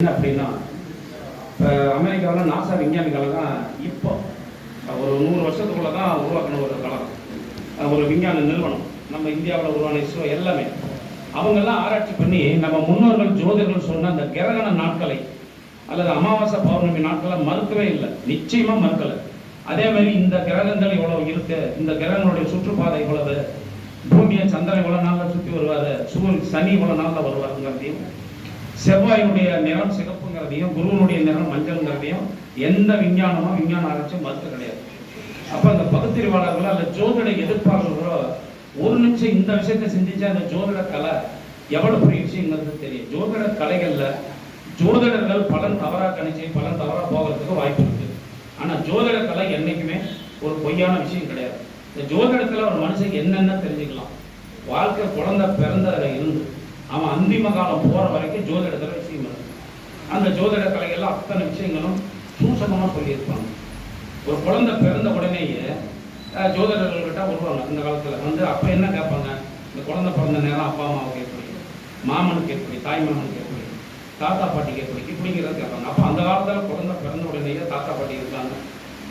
என்ன அப்படின்னா இப்போ அமெரிக்காவில் நாசா தான் இப்போ ஒரு நூறு வருஷத்துக்குள்ள தான் உருவாக்கின ஒரு களம் ஒரு விஞ்ஞான நிறுவனம். நம்ம இந்தியாவில் உருவான இஸ்ரோ எல்லாமே. அவங்கெல்லாம் ஆராய்ச்சி பண்ணி நம்ம முன்னோர்கள் ஜோதிடர்கள் சொன்ன அந்த கிரகண நாட்களை அல்லது அமாவாசை பௌர்ணமி நாட்களை மறுக்கவே இல்லை. நிச்சயமா மறுக்கலை. அதே மாதிரி இந்த கிரகங்கள் இவ்வளவு இருக்கு இந்த கிரகங்களுடைய சுற்றுப்பாதை இவ்வளவு பூமியை சந்திரன் இவ்வளோ நாளில் சுற்றி வருவாரு சூரியன் சனி இவ்வளோ நாளில் வருவாருங்கிறதையும் செவ்வாயினுடைய நிறம் சிகப்புங்கிறதையும் குருவனுடைய நிறம் மஞ்சள்ங்கிறதையும் எந்த விஞ்ஞானமோ விஞ்ஞான ஆராய்ச்சியும் மறுத்து கிடையாது. அப்போ அந்த பகுத்தறிவாளர்களோ அல்ல ஜோதிட எதிர்ப்பாளர்களோ ஒரு நிமிஷம் இந்த விஷயத்தை சிந்திச்சா அந்த ஜோதிட கலை எவ்வளவு பெரிய விஷயங்கிறது தெரியும். ஜோதிட கலைகள்ல ஜோதிடர்கள் பலன் தவறா கணிச்சு பலன் தவறா போகிறதுக்கு வாய்ப்பு இருக்கு. ஆனா ஜோதிட கலை என்னைக்குமே ஒரு பொய்யான விஷயம் கிடையாது. இந்த ஜோதிடத்தில் ஒரு மனுஷன் என்னென்ன தெரிஞ்சுக்கலாம்? வாழ்க்கை குழந்தை பிறந்த இருந்து. அவன் அந்திம காலம் போற வரைக்கும் ஜோதிடத்துல விஷயம் இருக்கு. அந்த ஜோதிட கலைகள்ல அத்தனை விஷயங்களும் சூசகமா சொல்லியிருப்பாங்க. ஒரு குழந்தை பிறந்த உடனேயே ஜோதிடர்கள்கிட்ட வருவாங்க. அந்த காலத்துல வந்து அப்ப என்ன கேட்பாங்க? இந்த குழந்தை பிறந்த நேரம் அப்பா அம்மாவுக்கு எப்படி? மாமனுக்கு எப்படி? தாய் மாமனுக்கு எப்படி? தாத்தா பாட்டிக்கு எப்படி? இப்படிங்கிறத கேட்பாங்க. அப்போ அந்த காலத்துல குழந்தை பிறந்த உடனேயே தாத்தா பாட்டி இருக்காங்க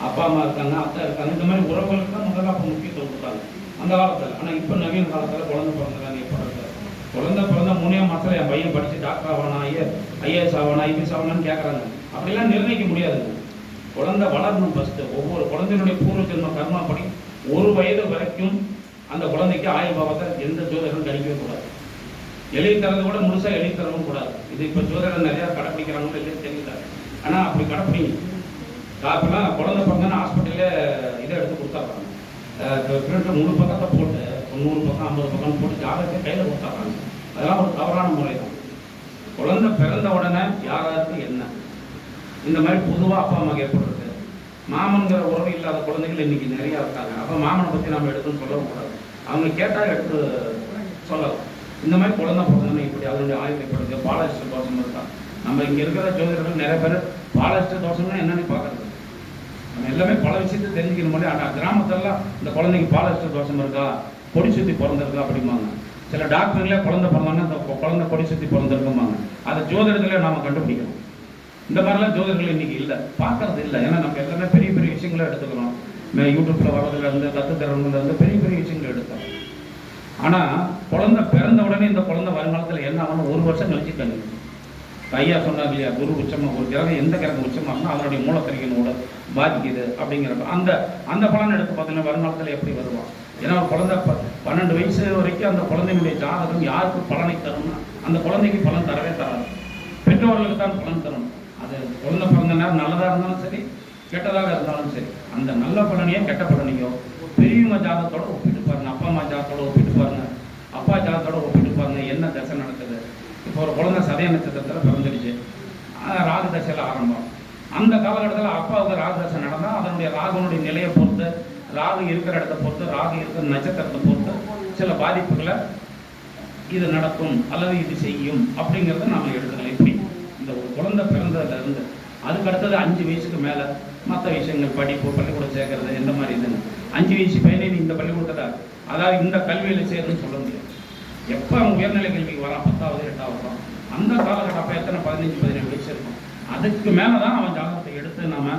அப்பா அம்மா இருக்காங்க அத்தை இருக்காங்க. இந்த மாதிரி உறவுகளுக்கு தான் முதல்ல அப்போ முக்கியத்துவம் கொடுத்தாங்க. அந்த காலத்துல. ஆனா இப்போ நவீன காலத்துல குழந்தை பிறந்த எப்போ இருக்கு குழந்த பிறந்த மூணே மாதத்தில் என் பையன் படித்து டாக்டர் ஆவானா? ஐயா ஐஏஎஸ் ஆவானா? ஐபிஎஸ் ஆவானான்னு கேட்குறாங்க அப்படிலாம் நிர்ணயிக்க முடியாது. குழந்தை வளரணும் ஃபஸ்ட்டு ஒவ்வொரு குழந்தையினுடைய பூர்வ ஜென்ம கர்மா படி ஒரு வயது வரைக்கும் அந்த குழந்தைக்கு ஆயுள் பாவத்தை எந்த ஜோதிடரும் கணிக்கவே கூடாது. எழுதித்தரது கூட முழுசாக எழுதி தரவும் கூடாது. இது இப்போ ஜோதிடர் நிறையா கடைப்பிடிக்கிறாங்கன்னு இல்லைன்னு தெரியல. ஆனால் அப்படி கடைப்பிடிங்க. காப்பெல்லாம் குழந்தை பிறந்தா ஹாஸ்பிட்டல்ல இதை எடுத்து கொடுத்தாங்க பிரிண்ட் முழு பக்கத்தை போட்டு ஒரு பக்கம் ஐம்பது பக்கம் போட்டு ஜாதகத்தை கையில கொடுத்துட்றாங்க அதெல்லாம் ஒரு தவறான முறை தான். குழந்தை பிறந்த உடனே யாராருக்கு என்ன? இந்த மாதிரி பொதுவாக அப்பா அம்மாக்கு ஏற்படுறது மாமன்கிற உறவு இல்லாத குழந்தைகள் இன்னைக்கு நிறைய இருக்காங்க. அப்போ மாமனை பற்றி நம்ம எடுத்துன்னு சொல்லவும் கூடாது. அவங்க கேட்டால் எடுத்து சொல்லலாம். இந்த மாதிரி குழந்தை பிறந்தோன்னு இப்படி அதனுடைய ஆய்வு ஏற்படுது பாலாஸ்டர் தோஷம் இருக்கா? நம்ம இங்கே இருக்கிற ஜோதிடர்கள் நிறைய பேர் பாலாஸ்டர் தோஷம்னா என்னன்னு பார்க்குறது நம்ம எல்லாமே பல விஷயத்தை தெரிஞ்சுக்கணும் மாதிரி ஆனால் கிராமத்திலலாம் இந்த குழந்தைக்கு பாலஸ்டர் தோஷம் இருக்கா? கொடி சுற்றி பிறந்திருக்கா அப்படிம்பாங்க. சில டாக்டர்களே குழந்தை பிறந்தாங்கன்னா இந்த குழந்தை கொடி சுற்றி பிறந்திருக்கும்பாங்க. அதை ஜோதிடத்திலே நாம கண்டுபிடிக்கணும். இந்த மாதிரிலாம் ஜோதிடர்கள் இன்னைக்கு இல்லை. பார்க்கறது இல்லை. ஏன்னா நம்ம எல்லாமே பெரிய பெரிய விஷயங்களை எடுத்துக்கிறோம். மே- யூடியூப்ல வரதுல இருந்து கத்து இருந்து பெரிய பெரிய விஷயங்கள் எடுத்தோம். ஆனா குழந்தை பிறந்த உடனே இந்த குழந்தை வருங்காலத்தில் என்ன ஆகணும் ஒரு வருஷம் கழிச்சு கண்ணு ஐயா சொன்னாங்க இல்லையா? குரு உச்சமாக ஒரு கிரகம் எந்த கிரகம் உச்சமாகனா அதனுடைய மூலத்திரையினோட பாதிக்குது அப்படிங்கிறப்ப அந்த அந்த பலன் எடுத்து பார்த்தீங்கன்னா வருங்காலத்தில் எப்படி வருவான்? ஏன்னா ஒரு குழந்தை பன்னெண்டு வயசு வரைக்கும் அந்த குழந்தையினுடைய ஜாதகம் யாருக்கு பலனை தரும்னா அந்த குழந்தைக்கு பலன் தரவே தராது. பெற்றோர்களுக்கு தான் பலன் தரும். அது குழந்தை பிறந்த நேரம் நல்லதாக இருந்தாலும் சரி கெட்டதாக இருந்தாலும் சரி அந்த நல்ல பலனையோ கெட்ட பலனையோ பெரியவங்க ஜாதத்தோட ஒப்பிட்டு பாருங்க அப்பா அம்மா ஜாதத்தோட ஒப்பிட்டு பாருங்க அப்பா ஜாதகத்தோட ஒப்பிட்டு பாருங்க என்ன தசை நடக்குது. ஒரு குழந்தை சதய நட்சத்திரத்தில் பிறந்துடுச்சு. ராகு தசையில் ஆரம்பம். அந்த காலகட்டத்தில் அப்பாவுக்கு ராகு தசை நடந்தால் அதனுடைய ராகுனுடைய நிலையை பொறுத்து ராகு இருக்கிற இடத்த பொறுத்து ராகு இருக்கிற நட்சத்திரத்தை பொறுத்து சில பாதிப்புகளை இது நடக்கும் அல்லது இது செய்யும் அப்படிங்கிறத நாம எடுத்துக்கலாம் இப்படி இந்த ஒரு குழந்தை பிறந்ததுல இருந்து அதுக்கு அடுத்தது அஞ்சு வயசுக்கு மேலே மற்ற விஷயங்கள் படிப்பு பள்ளிக்கூடம் சேர்க்கறது எந்த மாதிரி இதுன்னு. அஞ்சு வயசு பையனே நீ இந்த பள்ளிக்கூடத்தில் அதாவது இந்த கல்வியில் சேருன்னு சொல்ல முடியாது. எப்போ அவன் உயர்நிலை கல்விக்கு வரான்? பத்தாவது எட்டாவது தான் அந்த காலகட்டம் அப்போ எத்தனை? பதினஞ்சு பதினேழு வயசு இருக்கும். அதுக்கு மேலே தான் அவன் ஜாதகத்தை எடுத்து நாம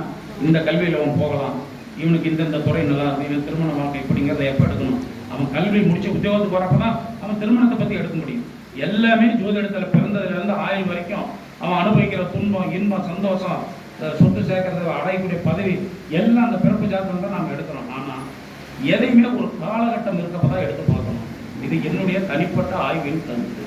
இந்த கல்வியில் அவன் போகலாம். இவனுக்கு இந்தந்த துறை நல்லா இருக்கும் இவன் திருமண வாழ்க்கை இப்படிங்கிறத எப்போ எடுக்கணும்? அவன் கல்வி முடிச்சு உத்தியோகத்துக்கு வரப்ப தான் அவன் திருமணத்தை பற்றி எடுக்க முடியும். எல்லாமே ஜோதிடத்தில் பிறந்ததுலேருந்து ஆயுள் வரைக்கும் அவன் அனுபவிக்கிற துன்பம் இன்பம் சந்தோஷம் சொத்து சேர்க்கறது அடையக்கூடிய பதவி எல்லாம் அந்த பிறப்பு ஜாதகம் தான் நாம் எடுக்கிறோம் ஆனால் எதையுமே ஒரு காலகட்டம் இருக்கப்ப தான் எடுத்து பார்க்கணும் இது என்னுடைய தனிப்பட்ட ஆய்வின் கருத்து